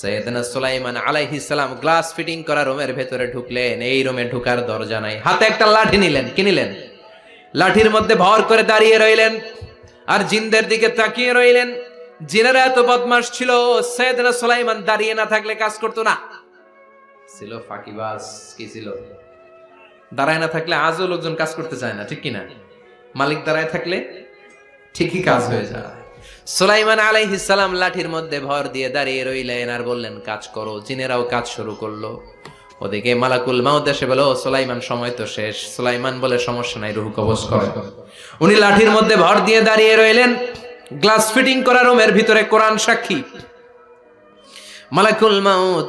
সৈয়দনা সুলাইমান আলাইহিস সালাম glass fitting করা রুমের ভেতরে ঢুকলেন। এই রুমে ঢুকার দরজা নাই। হাতে একটা লাঠি নিলেন। কি নিলেন? লাঠির মধ্যে ভর করে দাঁড়িয়ে রইলেন আর জিনদের দিকে তাকিয়ে রইলেন। জিনেরা এত বদমাস ছিল, সৈয়দনা সুলাইমান দাঁড়িয়ে না থাকলে কাজ করতো না। ছিল ফাঁকিবাজ কি ছিল? দাঁড়ায় না থাকলে আজও লোকজন কাজ করতে চায় না, ঠিক কিনা? মালিক দাঁড়ায় থাকলে ঠিকই কাজ হয়ে যায়। সুলাইমান সালাম লাঠির মধ্যে ভর দিয়ে দাঁড়িয়ে রইলেন আর বললেন, কাজ করো। জিনেরাও কাজ শুরু করল। ওদিকে মালাকুল মাউদ এসে বলো সুলাইমান, সময় তো শেষ। সুলাইমান বলে, সমস্যা নাই, রুহু কবজ করে। উনি লাঠির মধ্যে ভর দিয়ে দাঁড়িয়ে রইলেন। গ্লাস ফিটিং করা রুমের ভিতরে কোরআন সাক্ষী। মালাকুল মাউত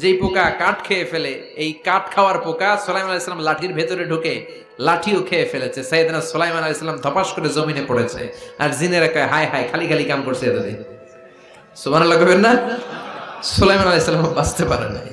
যেই পোকা কাঠ খেয়ে ফেলে, এই কাঠ খাওয়ার পোকা সোলাইমান ইসলাম লাঠির ভেতরে ঢুকে লাঠিও খেয়ে ফেলেছে। সাইদানা সোলাইমান আলাইসালাম ধপাস করে জমিনে পড়েছে আর জিনের কয়, হায় হায়, খালি খালি কাম করছে এতদিন। সুবহানাল্লাহ কবেন না? সোলাইমান আলাইসালাম বাঁচতে পারে নাই।